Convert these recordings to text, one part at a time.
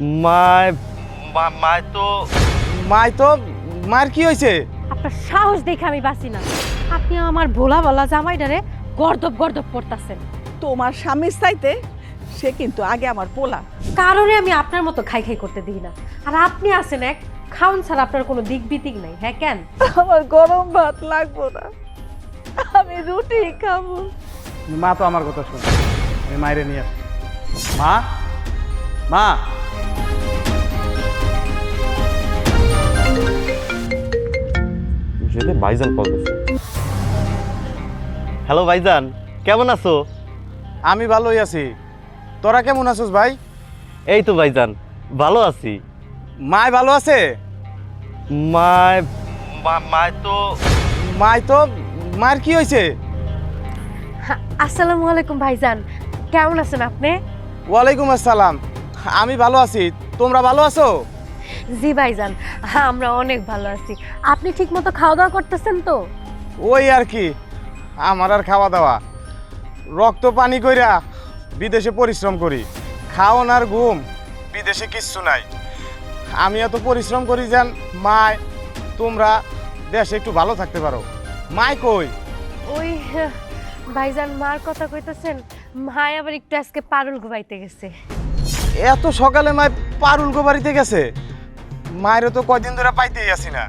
মায় মা- মায় তো মাই তো মার কি হয়েছে আপনার সাহস দেখে আমি বাঁচি না। আপনি আমার ভোলা বলা জামাইটারে গর্দব গর্দব করতেছেন। তোমার স্বামীর চাইতে সে কিন্তু আগে আমার পোলা। কারণে আমি আপনার মতো খাই খাই করতে দিই না। আর আপনি আছেন এক খাউন ছাড়া আপনার কোনো দিক বিতিক নাই হ্যাঁ কেন? আমার গরম ভাত লাগবো না। আমি রুটি খাব। মা তো আমার কথা শোনে আমি মায়েরে নিয়ে আসছি। মা? মা? যদি ভাইজান কল দিছে। হ্যালো ভাইজান কেমন আছো? আমি ভালোই আছি। তোরা কেমন আছিস ভাই? এই তো ভাইজান ভালো আছি। মায় ভালো আছে? মায় মায় তো মাই তো মার কি হয়েছে হ্যাঁ, আসসালামু আলাইকুম ভাইজান কেমন আছেন আপনি? ওয়ালাইকুম আসসালাম আমি ভালো আছি তোমরা ভালো আছো? জি ভাইজান হ্যাঁ আমরা অনেক ভালো আছি। আপনি ঠিকমতো খাওয়া দাওয়া করতেছেন তো? ওই আর কি আমার আর খাওয়া দাওয়া রক্ত পানি কইরা বিদেশে পরিশ্রম করি খাওন আর ঘুম বিদেশে কিচ্ছু নাই। আমি এত পরিশ্রম করি যেন মায় তোমরা দেশে একটু ভালো থাকতে পারো। মায় কই? ওই ভাইজান মার কথা কইতেছেন মায় আবার একটু আজকে পারুল ঘুমাইতে গেছে। এত সকালে মায় পারুল বাড়িতে গেছে? মায়ের তো কয়দিন ধরে পাইতেই আসি না।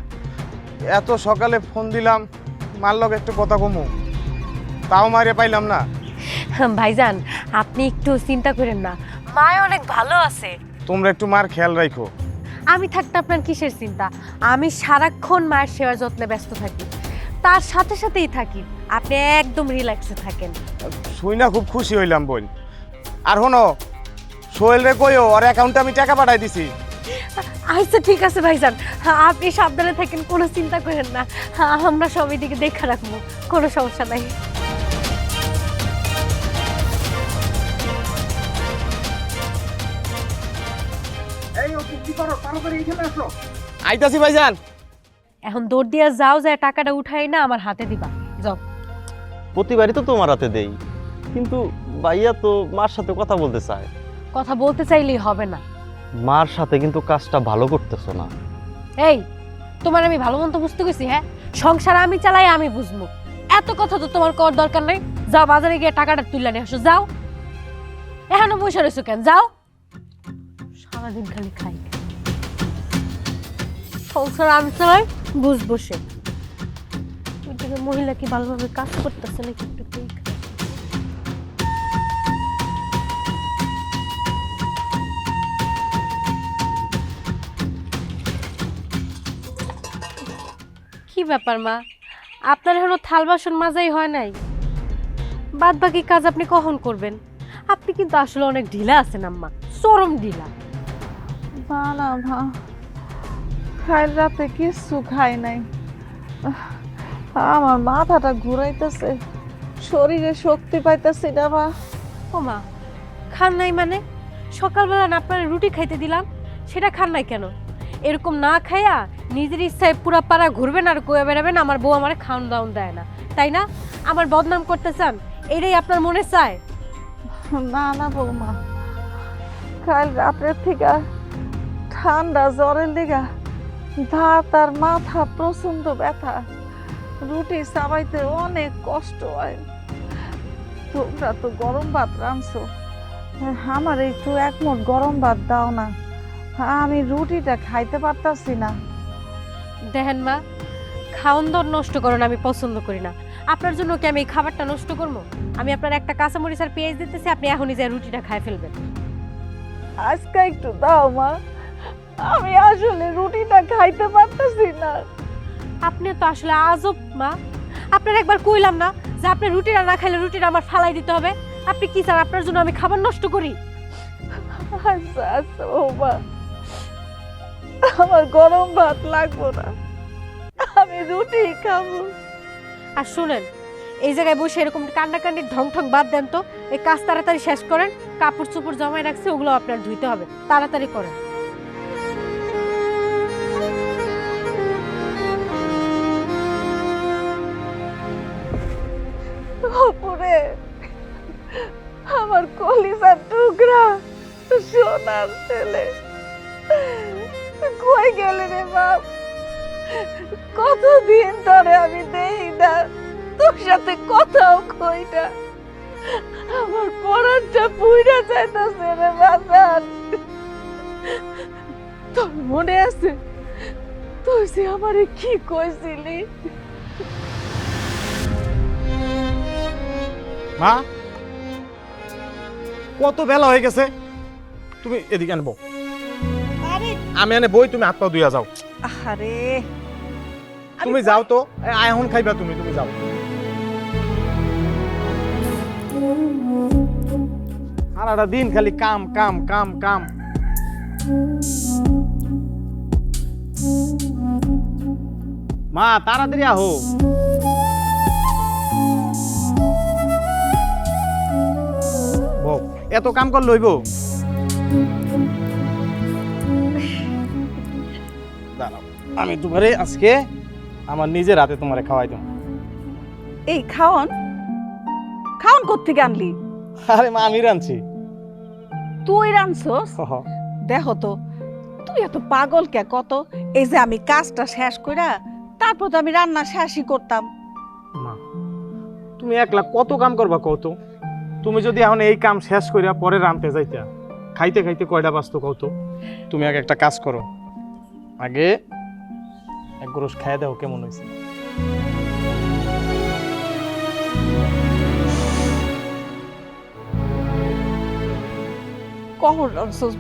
এত সকালে ফোন দিলাম মার লগে একটু কথা কমু। তাও মারে পাইলাম না। ভাইজান আপনি একটু চিন্তা করেন না। মায় অনেক ভালো আছে। তোমরা একটু মার খেয়াল রাখো আমি থাকতে আপনার কিসের চিন্তা? আমি সারাক্ষণ মায়ের সেবা যত্নে ব্যস্ত থাকি। তার সাথে সাথেই থাকি। আপনি একদম রিল্যাক্সে থাকেন। শুই না খুব খুশি হইলাম বোন। আর হনো সোহেল রে কইও ওর অ্যাকাউন্টে আমি টাকা পাঠাই দিছি। আচ্ছা ঠিক আছে ভাইজান। হ্যাঁ, আপনি সাবধানে থাকেন কোনো চিন্তা করেন না। হ্যাঁ, আমরা সবাই দিকে দেখা রাখব কোনো সমস্যা নাই। আইতাছি ভাইজান। এখন দৌড় দিয়া যাও যায় টাকাটা উঠাই না আমার হাতে দিবা। যাও। প্রতিবারই তো তোমার হাতে দেই। কিন্তু ভাইয়া তো মার সাথে কথা বলতে চায়। কথা বলতে চাইলেই হবে না। মার সাথে কিন্তু কাজটা ভালো করতেছো না। এই, তোমার আমি ভালো মন্দ বুঝতে গেছি হ্যাঁ? সংসার আমি চালাই, আমি বুঝব এত কথা তো তোমার কর দরকার নাই। যাও, বাজারে গিয়ে টাকাটা তুলে নিয়ে আসো, যাও। এখনও বসে রয়েছো কেন? যাও। সারাদিন খালি খাই। সংসার আমি চালাই, বুঝব সে। মহিলা কি ভালোভাবে কাজ করতেছে নাকি? কি ব্যাপার মা? আপনার এখনও থাল বাসন মাজাই হয় নাই? বাদ বাকি কাজ আপনি কখন করবেন? আপনি কিন্তু আসলে অনেক ঢিলা আছেন আম্মা। চরম ঢিলা। না না মা। খাই রাতে কিচ্ছু খাই নাই। আমার মাথাটা ঘুরাইতেছে। শরীরে শক্তি পাইতেছি না মা। ও মা খান নাই মানে? সকালবেলা না আপনার রুটি খাইতে দিলাম সেটা খান নাই কেন? এরকম না খাইয়া নিজের ইচ্ছায় পুরা পাড়া ঘুরবেন আর কয়ে বেড়াবেন, আমার বউ আমার খাওয়ান দাওয়ান দেয় না। তাই না? আমার বদনাম করতে চান এটাই আপনার মনে চায়? না না বৌমা। কাল রাতের থেকে ঠান্ডা জ্বরের লেগা ভাত আর মাথা প্রচণ্ড ব্যথা। রুটি চাবাইতে অনেক কষ্ট হয়। তোমরা তো গরম ভাত রাঁধছো। আমার একটু এক মুঠ গরম ভাত দাও না। আমি রুটিটা খাইতে পারতাছি না। দেখেন মা খাওন দর নষ্ট করেন আমি পছন্দ করি না। আপনার জন্য কি আমি এই খাবারটা নষ্ট করব? আমি আপনার একটা কাঁচামরিচ আর পেঁয়াজ দিতেছি আপনি এখনই যে রুটিটা খাই ফেলবেন। আজকে একটু দাও মা আমি আসলে রুটিটা খাইতে পারতাছি না। আপনি তো আসলে আজব মা। আপনার একবার কইলাম না যে আপনি রুটিটা না খাইলে রুটিটা আমার ফালাই দিতে হবে। আপনি কি স্যার আপনার জন্য আমি খাবার নষ্ট করি? আচ্ছা আচ্ছা বৌমা আমার গরম ভাত লাগবো না। আমি রুটি খাব। আর শুনেন এই জায়গায় বসে এরকম কান্নাকান্নির ঢং ঢং বাদ দেন তো এই কাজ তাড়াতাড়ি শেষ করেন কাপড় চোপড় জমায় রাখছে ওগুলো আপনার ধুইতে হবে তাড়াতাড়ি করেন। উপরে আমার কলিজার টুকরা সোনার ছেলে। কই গেলে রে বাপ? কতদিন ধরে আমি দেই না, তোর সাথে কথাও কই না। আমার পরানটা পুইরা যাইতাছে রে বাজার তোর মনে আছে? তুই যে আমারে কি কইছিলি? মা, কত বেলা হয়ে গেছে? তুমি এদিকে আনব। আমি এনে বই তুমি হাত পা ধুইয়া যাও আরে তুমি যাও তো। এখন খাইবা তুমি তুমি যাও। সারাটা দিন খালি কাম কাম কাম কাম। মা তাড়াতাড়ি আহো। এত কাম কর লইব আমি তোমারে আজকে আমার নিজের হাতে তোমারে খাওয়াই দেবো। এই খাওন খাওন কোত্থেকে আনলি? আরে মা আমি রাঁধছি। তুই রানছস দেখো তো তুই এত পাগল কে কত? এই যে আমি কাজটা শেষ কইরা তারপর তো আমি রান্না শেষই করতাম। মা তুমি একলা কত কাম করবা কত তুমি যদি এখন এই কাম শেষ করিয়া পরে রানতে যাইতা খাইতে খাইতে কয়টা বাঁচতো কত তুমি আগে একটা কাজ করো। আগে এক গ্রস খাইয়ে দাও কেমন হয়েছে কখন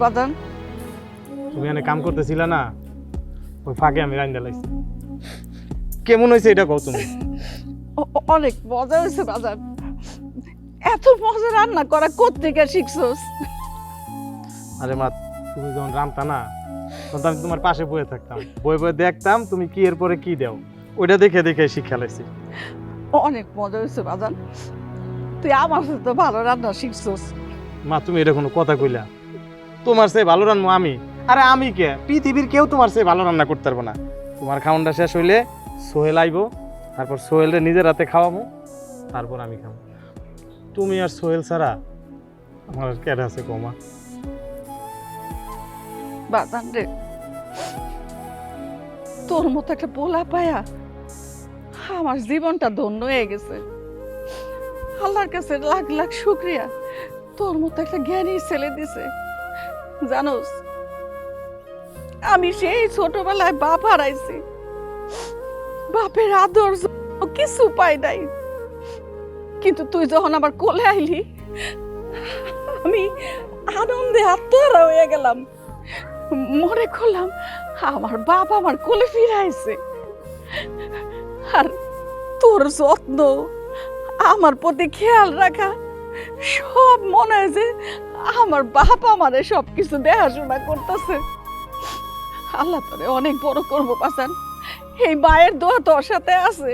বাদান? তুমি এখানে কাম করতেছিলা না ওই ফাঁকে আমি রান্দা লাইছি। কেমন হয়েছে এটা কও তুমি? অনেক মজা হয়েছে বাজার এত মজা রান্না করা কোত্থেকে শিখছস? আরে মা তুমি যখন রান্তা না তখন আমি তোমার পাশে বয়ে থাকতাম। বয়ে বয়ে দেখতাম তুমি কি এরপরে কি দাও। ওইটা দেখে দেখে শিক্ষা লাইছি অনেক মজা হয়েছে বাজান। তুই আমার সাথে তো ভালো রান্না শিখছস। মা তুমি এটা কোনো কথা কইলা। তোমার সে ভালো রান্না আমি। আরে আমি কে? পৃথিবীর কেউ তোমার সে ভালো রান্না করতে পারব না। তোমার খাওয়ানটা শেষ হইলে সোহেল আইব তারপর সোহেলরে নিজের হাতে খাওয়াবো তারপর আমি খাব তুমি আর সোহেল ছাড়া আমার আর কেটে আছে কমা বাজান রে। তোর মতো একটা পোলা পায়া, আমার জীবনটা ধন্য হয়ে গেছে। আল্লাহর কাছে লাখ লাখ শুক্রিয়া। তোর মতো একটা জ্ঞানী ছেলে দিছে। জানোস, আমি সেই ছোটবেলায় বাপ হারাইছি। বাপের আদর কিছু পাই নাই। কিন্তু তুই যখন আবার কোলে আইলি, আমি আনন্দে আত্মহারা হয়ে গেলাম। মনে করলাম আমার বাপ আমার কোলে ফিরাইছে আর তোর যত্ন, আমার প্রতি খেয়াল রাখা, সব মনে হয় যে আমার বাপ আমারে সব কিছু দেখাশোনা করতেছে। আল্লাহ তোরে অনেক বড় করব পাচান এই মায়ের দোয়া তোর সাথে আছে।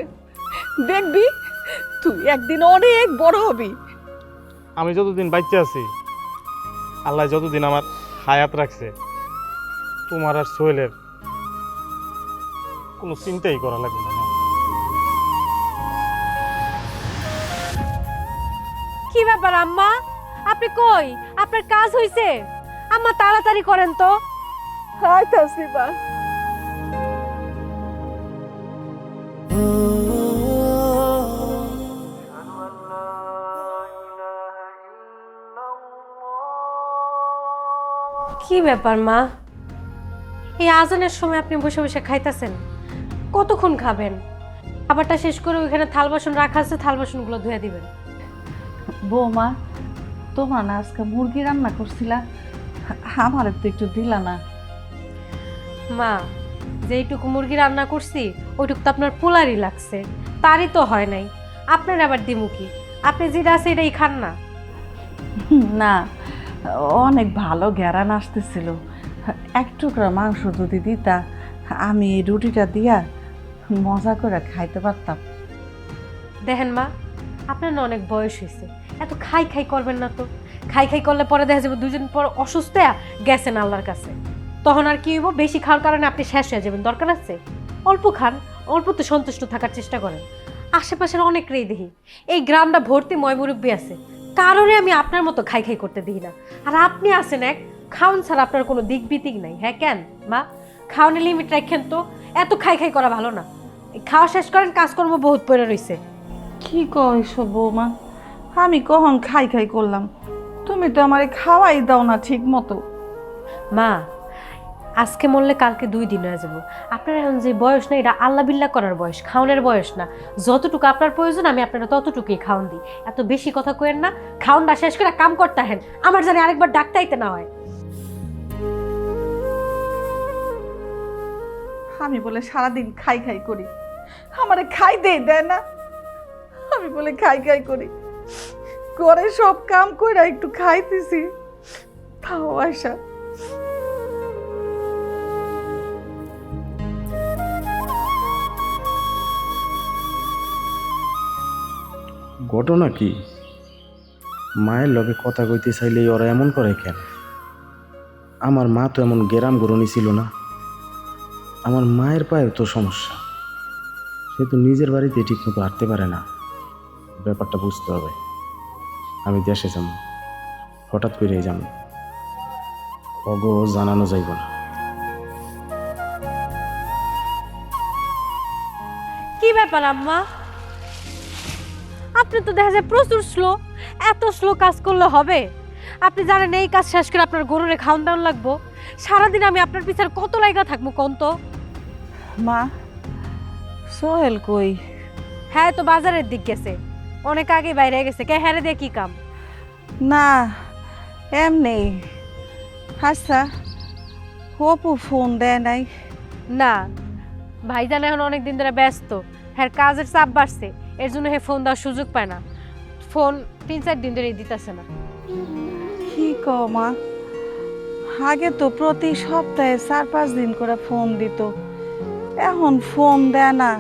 দেখবি, তুই একদিন অনেক বড় হবি। আমি যতদিন বাচ্চা আছি, আল্লাহ যতদিন আমার হায়াত রাখছে তোমার আর সোহেলের কোনো চিন্তাই করা লাগবে না কি ব্যাপার আম্মা? আপনি কই? আপনার কাজ হইছে? আম্মা তাড়াতাড়ি করেন তো। হাই তাসিবা কি ব্যাপার মা? এই আজানের সময় আপনি বসে বসে খাইতেছেন। কতক্ষণ খাবেন? খাবারটা শেষ করে ওইখানে থাল বাসন রাখা আছে থাল বাসনগুলো ধুয়ে দিবেন। বৌমা তোমার না আজকে মুরগি রান্না করছিলা আমার তো একটু দিলা না। মা যেইটুকু মুরগি রান্না করছি ওইটুকু তো আপনার পোলারই লাগছে। তারই তো হয় নাই। আপনার আবার দিমুকি আপনি যেটা আছে এটাই খান না। না অনেক ভালো ঘেরান আসতেছিল। এক টুকরা মাংস যদি দিতা, আমি এই রুটিটা দিয়া মজা করে খাইতে পারতাম। দেখেন মা, আপনার না অনেক বয়স হয়েছে। এত খাই খাই করবেন না তো। খাই খাই করলে পরে দেখা যাবে দুজন পর অসুস্থ গেছেন আল্লাহর কাছে। তখন আর কি হইব? বেশি খাওয়ার কারণে আপনি শেষ হয়ে যাবেন। দরকার আছে? অল্প খান, অল্প তো সন্তুষ্ট থাকার চেষ্টা করেন। আশেপাশের অনেকরেই দেখি এই গ্রামটা ভর্তি ময়মুরব্বী আছে। কারণে আমি আপনার মতো খাই খাই করতে দিই না। আর আপনি আছেন এক খাওন ছাড়া আপনার কোনো দিক বিতিক নাই হ্যাঁ কেন? মা খাওয়ানোর লিমিট রাখেন তো এত খাই খাই করা ভালো না। এই খাওয়া শেষ করেন কাজকর্ম বহুত পড়ে রইছে। কি কইস বৌমা? আমি কখন খাই খাই করলাম তুমি তো আমারে খাওয়াই দাও না ঠিক মতো মা আজকে মরলে কালকে দুই দিন হয়ে যাব। আপনার এখন যে বয়স না এটা আল্লাহ বিল্লাহ করার বয়স খাওয়ানোর বয়স না। যতটুকু আপনার প্রয়োজন আমি আপনারা ততটুকুই খাওয়ান দিই। এত বেশি কথা কইেন না খাওয়ানটা শেষ করে কাম করতে হেন। আমার জানি আরেকবার ডাকতে আইতে না হয়। আমি বলে সারাদিন খাই খাই করি। আমারে খাই দেই দেয় না। আমি বলে খাই খাই করি। করে সব কাম কইরা একটু খাইতেছি। তাও আয়সা। ঘটনা কি? মায়ের লগে কথা কইতে চাইলে ওরা এমন করে কেন? আমার মা তো এমন গেরাম গরনি ছিল না। আমার মায়ের পায়েও তো সমস্যা। সে তো নিজের বাড়িতে ঠিকমতো হাঁটতে পারে না। ব্যাপারটা বুঝতে হবে। আমি দেশে যাব। হঠাৎ করে যাব। অগো জানানো যাইব না। কি ব্যাপার আম্মা? আপনি তো দেখা যায় প্রচুর স্লো এত স্লো কাজ করলে হবে। আপনি জানেন এই কাজ শেষ করে আপনার গরুরে খাওয়ান দাওয়ান লাগবো। সারাদিন আমি আপনার পিছার কত লাইগা থাকব কোন তো? মা সোহেল কই? হ্যাঁ তো বাজারের দিক গেছে। অনেক আগে বাইরে গেছে। কে হ্যারে দিয়ে কি কাম? না এমনি। আচ্ছা অপু ফোন দেয় নাই। না ভাইজান এখন অনেক দিন ধরে ব্যস্ত। হ্যাঁ কাজের চাপ বাড়ছে এর জন্য হে ফোন দেওয়ার সুযোগ পায় না। ফোন তিন চার দিন ধরে দিতেছে না। কি ক মা? আগে তো প্রতি সপ্তাহে চার পাঁচ দিন করে ফোন দিত। এখন ফোন দেয় না।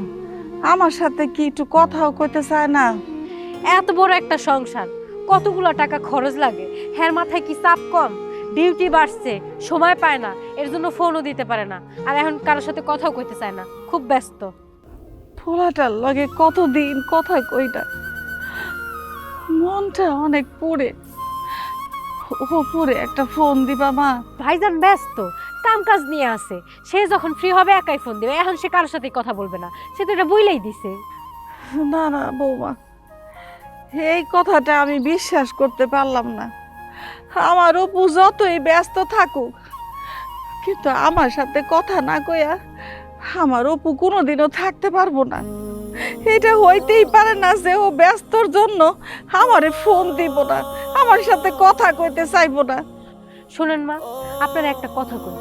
আমার সাথে কি একটু কথাও কইতে চায় না। এত বড় একটা সংসার। কতগুলো টাকা খরচ লাগে? হ্যার মাথায় কি চাপ কম? ডিউটি বাড়ছে সময় পায় না এর জন্য ফোনও দিতে পারে না। আর এখন কারোর সাথে কথাও কইতে চায় না। খুব ব্যস্ত। পোলাটার লগে কতদিন কথা কইটা মনটা অনেক পড়ে। পড়ে একটা ফোন দিবা মা। ভাইজান ব্যস্ত কাম কাজ নিয়ে আসে সে যখন ফ্রি হবে একাই ফোন দিবে। এখন সে কারোর সাথে কথা বলবে না। সে তো এটা বইলেই দিছে। না না বৌমা এই কথাটা আমি বিশ্বাস করতে পারলাম না। আমার অপু যতই ব্যস্ত থাকুক কিন্তু আমার সাথে কথা না কইয়া আমার অপু কোনোদিনও থাকতে পারব না। এটা হইতেই পারে না যে ও ব্যস্তর জন্য আমারে ফোন দিব না আমার সাথে কথা কইতে চাইব না। শোনেন মা আপনার একটা কথা কই।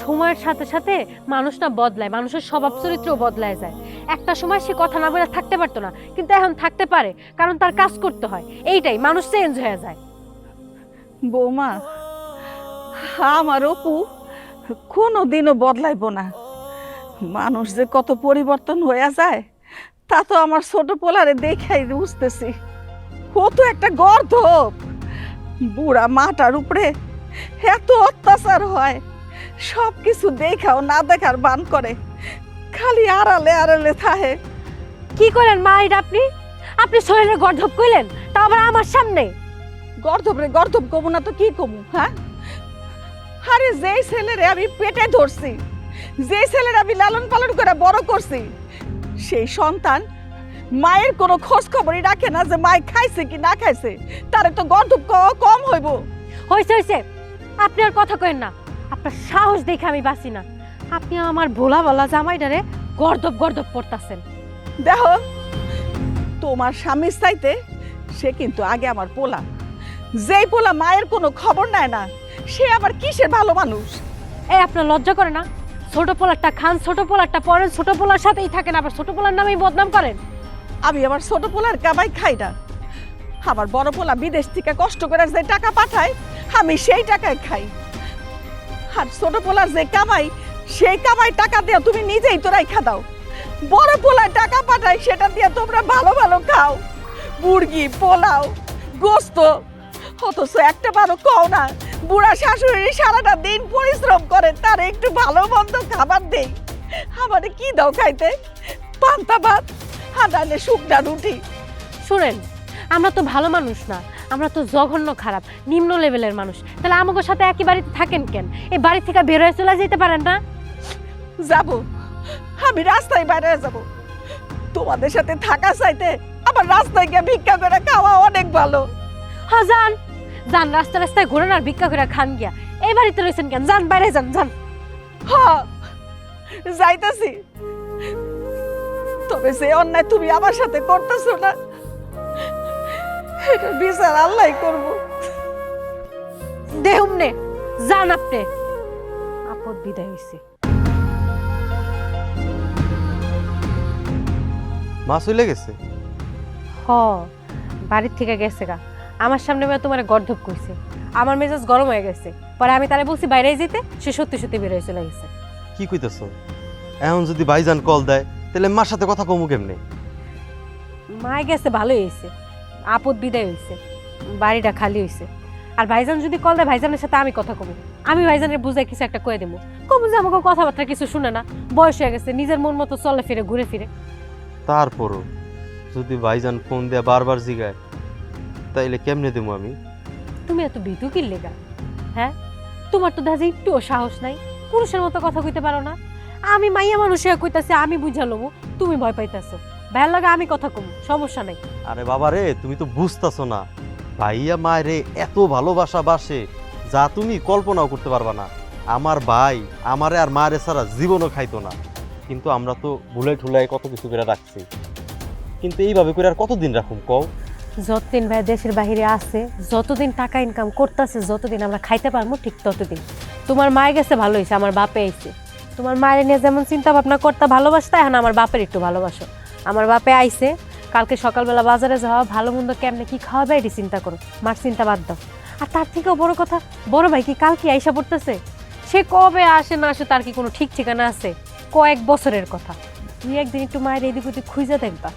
সময়ের সাথে সাথে মানুষ না বদলায় মানুষের স্বভাব চরিত্রও বদলায় যায়। একটা সময় সে কথা না বলে থাকতে পারতো না কিন্তু এখন থাকতে পারে কারণ তার কাজ করতে হয়। এইটাই মানুষ চেঞ্জ হয়ে যায়। বৌমা আমার অপু কোনো দিনও বদলাইব না। মানুষ যে কত পরিবর্তন হয়ে যায় তা তো আমার ছোট পোলারে দেখাই বুঝতেছি। ও তো একটা গর্ধপ বুড়া মাটার উপরে এত অত্যাচার হয়। সব কিছু দেখাও না দেখার বান করে। খালি আড়ালে আড়ালে থাহে। কি করেন মা এটা আপনি? আপনি শরীরে গর্ধব কইলেন তা আবার আমার সামনে? গর্ধব রে গর্ধব কমু না তো কি কমু হ্যাঁ? আরে যেই ছেলেরে আমি পেটে ধরছি যেই ছেলের আমি লালন পালন করে বড় করছি সেই সন্তান মায়ের কোনো খোঁজ খবরই রাখে না যে মায় খাইছে কি না খাইছে। তারে তো গর্ধব ক- কম হইব। হয়েছে হয়েছে আপনি আর কথা কইেন না। আপনার সাহস দেখে আমি বাঁচি না। আপনি আমার ভোলা বলা জামাইটারে গর্দব গর্দব করতেছেন। দেখো তোমার স্বামীর চাইতে সে কিন্তু আগে আমার পোলা। যেই পোলা মায়ের কোনো খবর নেয় না সে আবার কিসের ভালো মানুষ? এ আপনার লজ্জা করে না? ছোট পোলারটা খান, ছোট পোলারটা পরেন, ছোট পোলার সাথেই থাকেন, আবার ছোট পোলার নামেই বদনাম করেন। আমি আমার ছোট পোলার কামাই খাই না। আমার বড় পোলা বিদেশ থেকে কষ্ট করে যে টাকা পাঠায়, আমি সেই টাকায় খাই। আর ছোট পোলার যে কামাই সেই কামাই টাকা দিয়ে তুমি নিজেই তো রাইখা দাও। বড় পোলার টাকা পাঠায়, সেটা দিয়ে তোমরা ভালো ভালো খাও। মুরগি, পোলাও, গোস্ত অথচ একটা বারো কও না বুড়া শাশুড়ি সারাটা দিন পরিশ্রম করে তার একটু ভালো মন্দ খাবার দেই। আমারে কি দাও খাইতে? পান্তা ভাত হাঁটালে শুকনা রুটি। শুনেন আমরা তো ভালো মানুষ না আমরা তো জঘন্য খারাপ নিম্ন লেভেলের মানুষ। তাহলে আমাদের সাথে একই বাড়িতে থাকেন কেন? এই বাড়ি থেকে বের হয়ে চলে যেতে পারেন না? যাব আমি রাস্তায় বাইরে যাব। তোমাদের সাথে থাকা চাইতে আমার রাস্তায় গিয়ে ভিক্ষা করে খাওয়া অনেক ভালো। হ্যাঁ যান রাস্তা রাস্তায় ঘোরেন আর ভিক্ষা করে খান গিয়া। এই বাড়িতে রয়েছেন কেন? যান বাইরে যান যান হ যাইতেছি। তবে সে অন্যায় তুমি আমার সাথে করতেছো না এটা বিচার আল্লাহ করব। দেহুম নে যান আপনি। আপদ বিদায় হয়েছে মা চলে গেছে? হ বাড়ির থেকে গেছে গা। আমার সামনে মেয়ে তোমার গর্ধব কইছে আমার মেজাজ গরম হয়ে গেছে। পরে আমি তারে বলছি বাইরে যেতে সে সত্যি সত্যি বেরোয় চলে গেছে। কি কইতেছো? এখন যদি ভাইজান কল দেয় তাহলে মার সাথে কথা কমু কেমনে? মায় গেছে ভালোই হয়েছে। আপদ বিদায় হয়েছে। বাড়িটা খালি হয়েছে। আর ভাইজান যদি কল দেয় ভাইজানের সাথে আমি কথা কমু। আমি ভাইজানের বুঝাই কিছু একটা কয়ে দেবো। কমু যে আমাকে কথাবার্তা কিছু শুনে না বয়স হয়ে গেছে নিজের মন মতো চলে ফিরে ঘুরে ফিরে। তারপরও যদি ভাইজান ফোন দিয়ে বারবার জিগায় তাইলে কেমনে দেবো আমি? তুমি এত বিতু কি লেগা? হ্যাঁ? তোমার তো দেখা যায় একটুও সাহস নাই। পুরুষের মতো কথা কইতে পারো না। আমি মাইয়া মানুষ হয়ে কইতাছি আমি বুঝালো তুমি ভয় পাইতাছো। ভাইয়ের লাগে আমি কথা কম সমস্যা নাই। আরে বাবা রে তুমি তো বুঝতেছো না। ভাইয়া মায়ের রে এত ভালোবাসা বাসে যা তুমি কল্পনাও করতে পারবা না। আমার ভাই আমারে আর মারে ছাড়া জীবনও খাইতো না। কিন্তু আমরা তো ভুলে ঠুলাই কত কিছু করে রাখছি। কিন্তু এইভাবে করে আর কতদিন রাখুম কও? যতদিন ভাই দেশের বাহিরে আছে, যতদিন টাকা ইনকাম করতেছে, যতদিন আমরা খাইতে পারব ঠিক ততদিন। তোমার মায়ে গেছে ভালো হয়েছে, আমার বাপে আইছে। তোমার মায়ের নিয়ে যেমন চিন্তা ভাবনা করতে ভালোবাসতা, এখন আমার বাপের একটু ভালোবাসো। আমার বাপে আইছে, কালকে সকালবেলা বাজারে যাওয়া, ভালো মন্দ কেমনে কি খাওয়াবে এটি চিন্তা করো, মার চিন্তা বাদ দাও। আর তার থেকেও বড় কথা, বড় ভাই কি কালকে আইসা পড়তেছে? সে কবে আসে না আসে তার কি কোনো ঠিক ঠিকানা আছে? কয়েক বছরের কথা। তুই একদিন একটু মায়ের এদিক ওদিক খুঁজে দেখবা।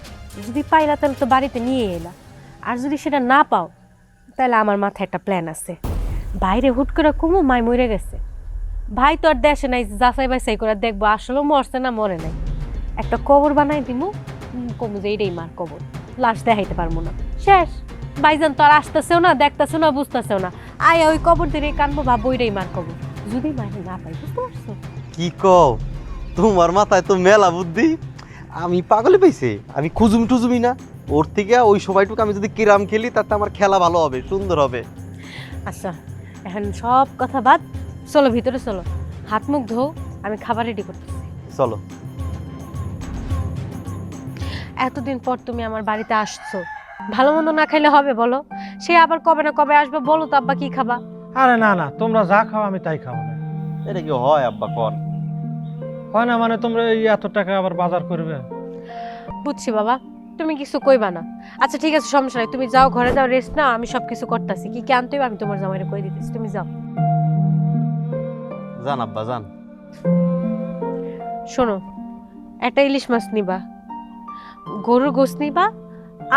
যদি পাইলা তাহলে তো বাড়িতে নিয়ে এলা। আর যদি সেটা না পাও, তাহলে আমার মাথায় একটা প্ল্যান আছে। বাইরে হুট করে কুমু মাই মরে গেছে। ভাই তো আর দেশে নাই, যাচাই বাছাই করে দেখব আসলে মরছে না, মরে নাই। একটা কবর বানাই দিমু কমু যে এইটাই মার কবর। লাশ দেখাইতে পারব না। শেষ। ভাইজান তো আর আসতেছেও না, দেখতেছেও না, বুঝতেছেও না। আয়, ওই কবর দিয়ে কানবো ভাববো ওইটাই মার কবর। যদি মায়ের না পাই বুঝতে পারছ? কি কও? তোমার মাথায় তো মেলা বুদ্ধি। আমি পাগলে পাইছে, আমি খুজুম টুজুমি না। ওর থেকে ওই সময়টুকু আমি যদি কিরাম খেলি তাতে আমার খেলা ভালো হবে সুন্দর হবে। আচ্ছা এখন সব কথা বাদ। চলো ভিতরে চলো। হাত মুখ ধো আমি খাবার রেডি করতেছি। চলো। এতদিন পর তুমি আমার বাড়িতে আসছো। ভালো মন্দ না খাইলে হবে বলো। সে আবার কবে না কবে আসবে বলো তো আব্বা কি খাবা। আরে না না তোমরা যা খাও আমি তাই খাব। না এটা কি হয় আব্বা কর হয় না মানে তোমরা এই এত টাকা আবার বাজার করবে? বুঝছি বাবা। তুমি কিছু কইবা না। আচ্ছা ঠিক আছে সমস্যা নাই। তুমি যাও ঘরে যাও রেস্ট নাও আমি সব কিছু করতেছি। কি কি আনতে হবে আমি তোমার জামাইরে কই দিতেছি। তুমি যাও। জান আব্বা জান শোনো একটা ইলিশ মাছ নিবা। গরুর গোস নিবা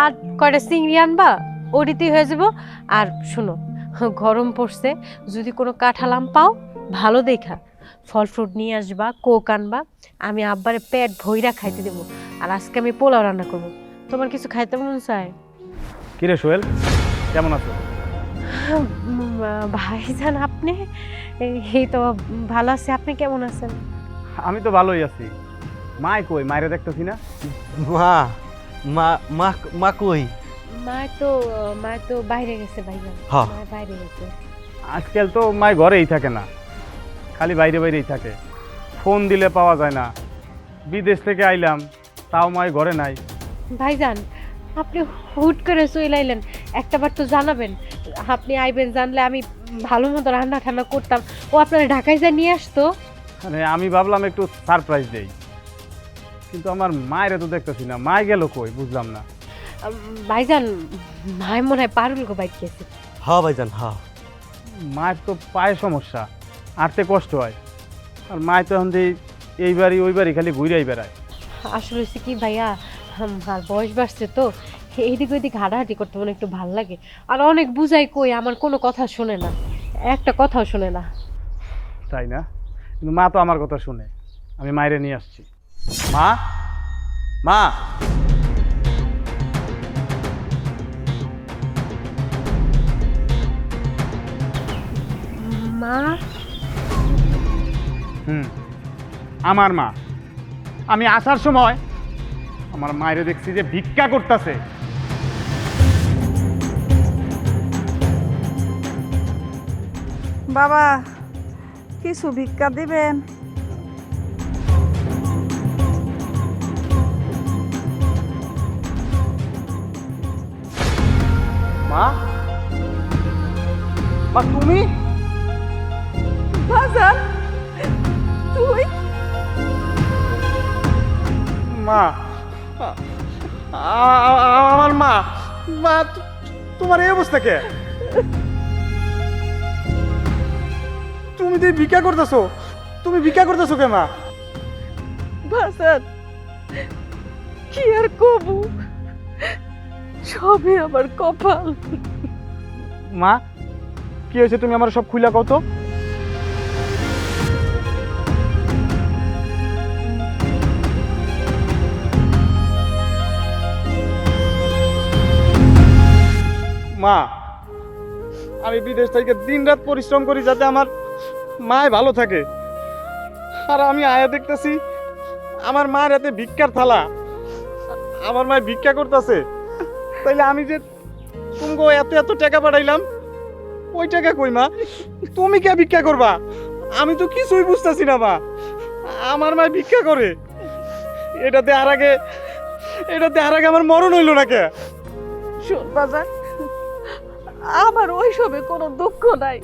আর কয়টা চিংড়ি আনবা ওডিতেই হয়ে যাব। আর শোনো গরম পড়ছে যদি কোনো কাঁঠাল আম পাও ভালো দেখা। ফল ফ্রুট নিয়ে আসবা কোক আনবা আমি আব্বারে পেট ভইরা খাইতে দেবো। আর আজকে আমি পোলাও রান্না করব। তোমার কিছু খাইতে মন চায়? কিরে সোহেল কেমন আছো? ভাইজান আপনি? এই তো ভালো আছে আপনি কেমন আছেন? আমি তো ভালোই আছি। মাই কই? মায়ের দেখতেছি না? মা মা মা মা কই? মা তো মা তো বাইরে গেছে ভাইজান। হ্যাঁ। মা বাইরে গেছে। আজকাল তো মাই ঘরেই থাকে না। খালি বাইরে বাইরেই থাকে। ফোন দিলে পাওয়া যায় না। বিদেশ থেকে আইলাম তাও মাই ঘরে নাই। ভাইজান আপনি হুট করে চলে আইলেন। একটাবার তো জানাবেন। আপনি আইবেন জানলে আমি ভালো মতো রান্না ঠান্না করতাম। ও আপনারা ঢাকায় যা নিয়ে আসতো? মানে আমি ভাবলাম একটু সারপ্রাইজ দেই। কিন্তু আমার মায়ের তো দেখতেছি না। মায় গেল কই? বুঝলাম না। ভাইজান মায় মনে হয় পারুল গো বাইক গেছে। হ্যাঁ ভাইজান হ্যাঁ। মায়ের তো পায়ে সমস্যা। আরতে কষ্ট হয়। আর মায় তো এখন যে এই বাড়ি ওই বাড়ি খালি ঘুরেই বেড়ায়। আসলে কি ভাইয়া? আর বয়স বাড়ছে তো। এইদিক ওইদিক হাঁটাহাঁটি করতে মনে একটু ভালো লাগে। আর অনেক বুঝাই কই আমার কোনো কথা শোনে না। একটা কথাও শোনে না। তাই না? কিন্তু মা তো আমার কথা শুনে। আমি মায়েরে নিয়ে আসছি। মা? মা? মা? হুম। আমার মা। আমি আসার সময় আমার মায়ের দেখছি যে ভিক্ষা করতেছে। বাবা কিছু ভিক্ষা দিবেন? মা? মা তুমি? বাজার তুই? মা আমার মা। মা তোমার এই অবস্থা কে? তুমি তো ভিক্ষা করতেছো তুমি ভিক্ষা করতেছো কে মা? বাজার কি আর কবু? সবই আমার কপাল। মা কি হয়েছে তুমি আমার সব খুইলা কত মা, আমি বিদেশ থেকে দিন রাত পরিশ্রম করি যাতে আমার মায় ভালো থাকে। আর আমি আয়া দেখতেছি, আমার মায়ের হাতে ভিক্ষার থালা। আমার মায় ভিক্ষা করতেছে। তাইলে আমি যে তুমি এত এত টাকা পাঠাইলাম, ওই টাকা কই মা? তুমি কে ভিক্ষা করবা? আমি তো কিছুই বুঝতেছি না মা। আমার মায় ভিক্ষা করে। এটাতে আর আগে এটাতে আর আগে আমার মরণ হইল না কে? শোন বাজার আমার ওইসবে কোনো দুঃখ নাই।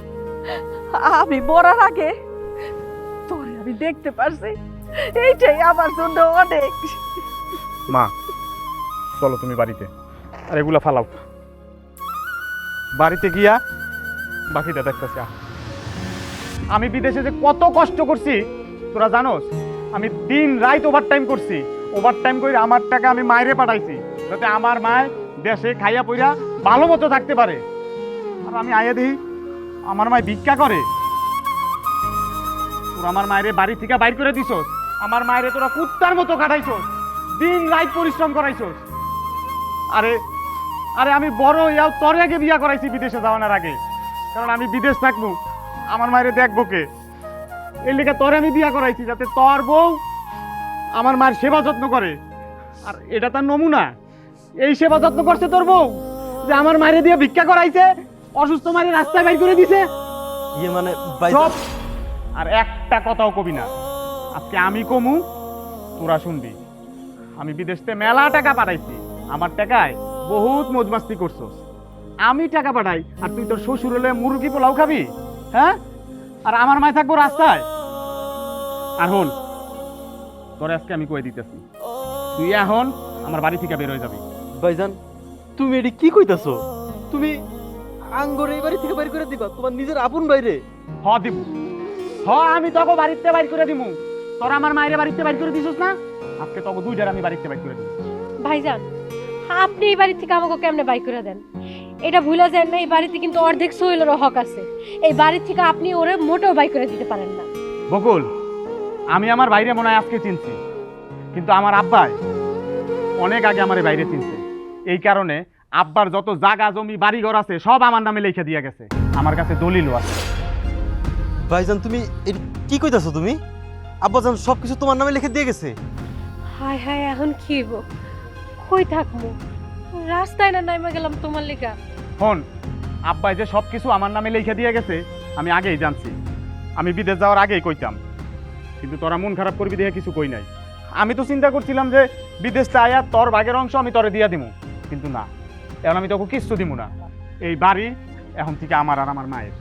আমি মরার আগে তোরে আমি দেখতে পারছি। এইটাই আমার জন্য অনেক। মা, চলো তুমি বাড়িতে। আর এগুলা ফালাও। বাড়িতে গিয়া বাকিটা দেখতেছি। আমি বিদেশে যে কত কষ্ট করছি, তোরা জানোস, আমি দিন রাত ওভার টাইম করছি। ওভার টাইম করে আমার টাকা আমি মায়েরে পাঠাইছি, যাতে আমার মায় দেশে খাইয়া পইরা ভালো মতো থাকতে পারে। আর আমি আয়া দিই আমার মায় ভিক্ষা করে। তোরা আমার মায়েরে বাড়ি থেকে বাইর করে দিছস। আমার মায়েরে তোরা কুত্তার মতো কাটাইছস। দিন রাত পরিশ্রম করাইছস। আরে আরে আমি বড় ইয়াও তোর আগে বিয়া করাইছি বিদেশে যাওয়ানোর আগে। কারণ আমি বিদেশ থাকব। আমার মায়েরে দেখব কে? এর লিগে তোরে আমি বিয়া করাইছি যাতে তোর বউ আমার মায়ের সেবা যত্ন করে। আর এটা তার নমুনা। এই সেবা যত্ন করছে তোর বউ যে আমার মায়েরে দিয়ে ভিক্ষা করাইছে। অসুস্থ মায়ের রাস্তায় বাইর করে দিছে। ইয়ে মানে চুপ! আর একটা কথাও কবি না। আজকে আমি কমু তোরা শুনবি। আমি বিদেশতে মেলা টাকা পাঠাইছি। আমার টাকায় বহুত মজমাস্তি করছস। আমি টাকা পাঠাই আর তুই তোর শ্বশুর হলে মুরগি পোলাও খাবি? হ্যাঁ? আর আমার মায় থাকব রাস্তায়। আর হন তোর আজকে আমি কয়ে দিতেছি। তুই এখন আমার বাড়ি থেকে বের হয়ে যাবি। ভাইজান তুমি এটি কি কইতাছো? তুমি আঙ্গর এই বাড়ি থেকে বাইর করে দিবা তোমার নিজের আপন বাইরে। হ দিব। হ আমি তোকে বাড়িতে বাইর করে দিমু। তোর আমার মায়ের বাড়িতে বাইর করে দিছিস না? আজকে তোকে দুইটার আমি বাড়িতে বাইর করে দিব ভাইজান আপনি এই বাড়ি থেকে আমাকে কেমনে বাই করে দেন? এটা ভুলে যান না এই বাড়িতে কিন্তু অর্ধেক সোহেলেরও হক আছে। এই বাড়ি থেকে আপনি ওরে মোটেও বাই করে দিতে পারেন না। বকুল আমি আমার বাইরে মনে হয় আজকে চিনছি। কিন্তু আমার আব্বাই অনেক আগে আমার এই বাইরে চিনছে। এই কারণে আব্বার যত জাগা জমি বাড়িঘর আছে সব আমার নামে লিখে দিয়ে গেছে। আমার কাছে দলিলও আছে। ভাইজান তুমি কি কইতাছো তুমি? আব্বাজান সব কিছু তোমার নামে লিখে দিয়ে গেছে। হায় হায় এখন কি হইব? কই থাকব রাস্তায় না নাইমা গেলাম তোমার লেগা। ফোন আব্বাই যে সব কিছু আমার নামে লিখে দিয়ে গেছে আমি আগেই জানছি। আমি বিদেশ যাওয়ার আগেই কইতাম। কিন্তু তোরা মন খারাপ করবি দেখে কিছু কই নাই। আমি তো চিন্তা করছিলাম যে বিদেশটা আয়া তোর ভাগের অংশ আমি তোরে দিয়া দিমু। কিন্তু না। এখন আমি তোকে কিচ্ছু দিমু না। এই বাড়ি এখন থেকে আমার আর আমার মায়ের।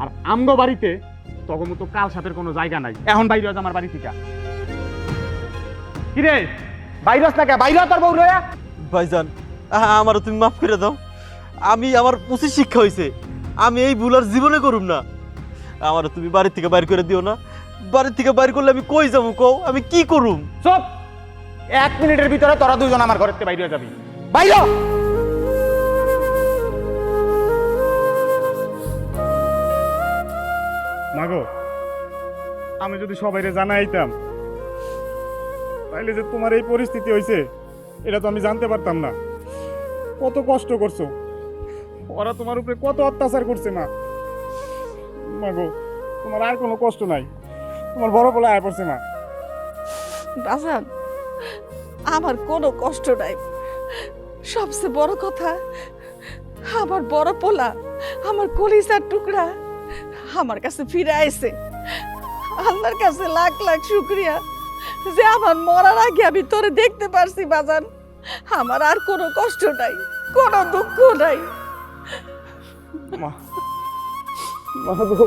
আর আমগো বাড়িতে তখন মতো কাল সাপের কোনো জায়গা নাই। এখন বাইরে আজ আমার বাড়ি থেকে। কিরে বাইরাস না কে? বাইরে তোর বউ রয়া ভাইজান আমারও তুমি মাফ করে দাও। আমি আমার উচিত শিক্ষা হয়েছে আমি এই ভুল আর জীবনে করুম না। আমারও তুমি বাড়ি থেকে বাইর করে দিও না। বাড়ি থেকে বাইর করলে আমি কই যাব কও? আমি কি করুম? চুপ! এক মিনিটের ভিতরে তোরা দুজন আমার ঘরের থেকে বাইরে যাবি। বাইরে আমি যদি সবাইরে জানাইতাম, তাইলে যে তোমার এই পরিস্থিতি হয়েছে এটা তো আমি জানতে পারতাম না। কত কষ্ট করছ। ওরা তোমার উপরে কত অত্যাচার করছে মা। মাগো, তোমার আর কোনো কষ্ট নাই। তোমার বড় বলে আয় পড়ছে মা। বাজান আমার কোনো কষ্ট নাই। সবচেয়ে বড় কথা, আমার বড় পোলা, আমার কলিজার টুকরা আমার কাছে ফিরে আইছে। আল্লাহর কাছে লাখ লাখ শুক্রিয়া যে আমার মরার আগে আমি তোরে দেখতে পারছি, বাজান। আমার আর কোনো কষ্ট নাই, কোনো দুঃখ নাই। মা মা গো।